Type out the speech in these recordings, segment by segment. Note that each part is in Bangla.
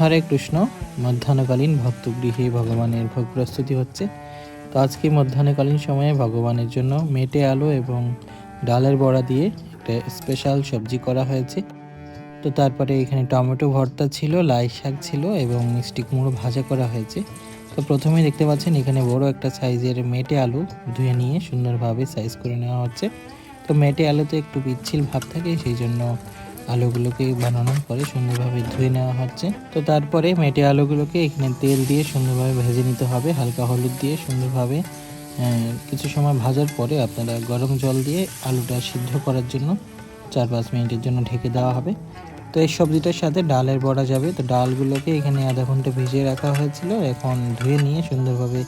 হরে কৃষ্ণ, মধ্যাহ্নকালীন ভক্তগৃহে ভগবানের ভোগ প্রস্তুতি হচ্ছে। তো আজকে মধ্যাহ্নকালীন সময়ে ভগবানের জন্য মেটে আলু এবং ডালের বড়া দিয়ে একটা স্পেশাল সবজি করা হয়েছে। তো তারপরে এখানে টমেটো ভর্তা ছিল, লাই শাক ছিল এবং মিষ্টি কুমড়ো ভাজা করা হয়েছে। তো প্রথমেই দেখতে পাচ্ছেন এখানে বড় একটা সাইজের মেটে আলু ধুয়ে নিয়ে সুন্দরভাবে সাইজ করে নেওয়া হচ্ছে। তো মেটে আলুতে একটু পিচ্ছিল ভাব থাকে, সেই জন্য আলুগুলোকে বানানোর পরে সুন্দরভাবে ধুয়ে নেওয়া হচ্ছে। তো তারপরে মেটে আলুগুলোকে এখানে তেল দিয়ে সুন্দরভাবে ভেজে নিতে হবে। হালকা হলুদ দিয়ে সুন্দরভাবে কিছু সময় ভাজার পরে আপনারা গরম জল দিয়ে আলুটা সিদ্ধ করার জন্য চার পাঁচ মিনিটের জন্য ঢেকে দেওয়া হবে। তো এই সবজিটার সাথে ডালের বড়া যাবে। তো ডালগুলোকে এখানে আধা ঘণ্টা ভিজিয়ে রাখা হয়েছিল। এখন ধুয়ে নিয়ে সুন্দরভাবে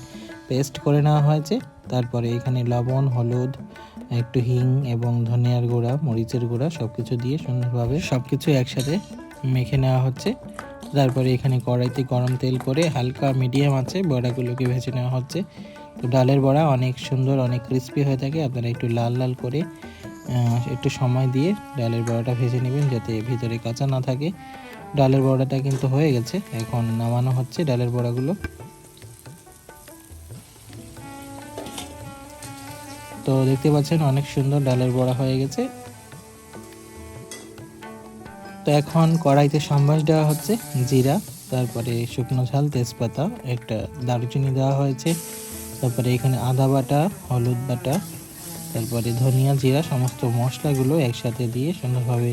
পেস্ট করে নেওয়া হয়েছে। তারপরে এখানে লবণ, হলুদ একটু হিং এবং ধনিয়ার গুঁড়া, মরিচের গুঁড়া সব কিছু দিয়ে সুন্দরভাবে সব কিছু একসাথে মেখে নেওয়া হচ্ছে। তারপরে এখানে কড়াইতে গরম তেল করে হালকা মিডিয়াম আছে বড়াগুলোকে ভেজে নেওয়া হচ্ছে। তো ডালের বড়া অনেক সুন্দর, অনেক ক্রিস্পি হয়ে থাকে। আপনারা একটু লাল লাল করে একটু সময় দিয়ে ডালের বড়াটা ভেজে নেবেন যাতে ভিতরে কাঁচা না থাকে। ডালের বড়াটা কিন্তু হয়ে গেছে, এখন নামানো হচ্ছে ডালের বড়াগুলো। তো দেখতে পাচ্ছেন অনেক সুন্দর ডালের বড়া হয়ে গেছে। তো এখন কড়াইতে সম্বাস দেওয়া হচ্ছে, জিরা, তারপরে শুকনো ঝাল, তেজপাতা, একটা দারুচিনি দেওয়া হয়েছে, তারপরে এখানে আদা বাটা, হলুদ বাটা, তারপরে ধনিয়া জিরা, সমস্ত মশলাগুলো একসাথে দিয়ে সুন্দরভাবে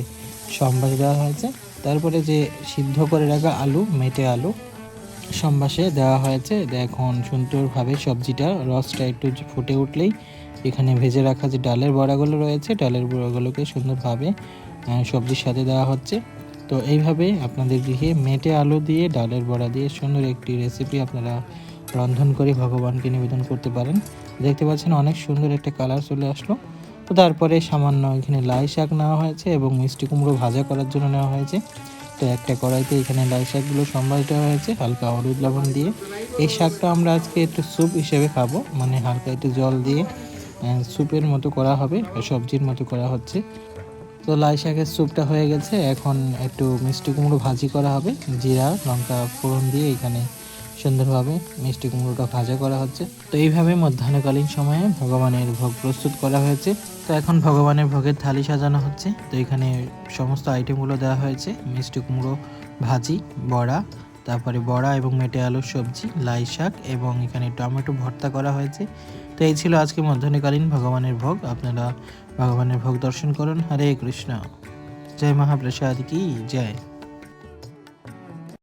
সম্বাস দেওয়া হয়েছে। তারপরে যে সিদ্ধ করে রাখা আলু, মেটে আলু, সম্বাসে দেওয়া হয়েছে। এখন সুন্দরভাবে সবজিটা রসটা একটু ফুটে উঠলেই এখানে ভেজে রাখা যে ডালের বড়াগুলো রয়েছে, ডালের বড়াগুলোকে সুন্দরভাবে সবজির সাথে দেওয়া হচ্ছে। তো এইভাবে আপনাদের গৃহে মেটে আলু দিয়ে, ডালের বড়া দিয়ে সুন্দর একটি রেসিপি আপনারা রন্ধন করে ভগবানকে নিবেদন করতে পারেন। দেখতে পাচ্ছেন অনেক সুন্দর একটা কালার চলে আসলো। তো তারপরে সামান্য এখানে লাই শাক নেওয়া হয়েছে এবং মিষ্টি কুমড়ো ভাজা করার জন্য নেওয়া হয়েছে। তো একটা কড়াইতে এখানে লাই শাকগুলো দেওয়া হয়েছে, হালকা হলুদ লবণ দিয়ে। এই শাকটা আমরা আজকে একটু স্যুপ হিসেবে খাব মানে হালকা একটু জল দিয়ে। স্যুপের মতো করা হবে সবজির মতো করা হচ্ছে। তো লাই শাকের স্যুপটা হয়ে গেছে। এখন একটু মিষ্টি কুমড়ো ভাজি করা হবে। জিরা, লঙ্কা ফোড়ন দিয়ে এখানে সুন্দরভাবে মিষ্টি কুমড়োটা ভাজা করা হচ্ছে। তো এইভাবে মধ্যাহ্নকালীন সময়ে ভগবানের ভোগ প্রস্তুত করা হয়েছে। তো এখন ভগবানের ভোগের থালি সাজানো হচ্ছে। তো এখানে সমস্ত আইটেমগুলো দেওয়া হয়েছে। মিষ্টি কুমড়ো ভাজি, বড়া তারপরে বড়া এবং মেটে আলুর সবজি, লাই শাক এবং এখানে টমেটো ভর্তা করা হয়েছে। তো এই ছিল আজকে মধ্যাহ্নকালীন ভগবানের ভোগ। আপনারা ভগবানের ভোগ দর্শন করুন। হরে কৃষ্ণ। জয় মহাপ্রসাদ কি? জয়।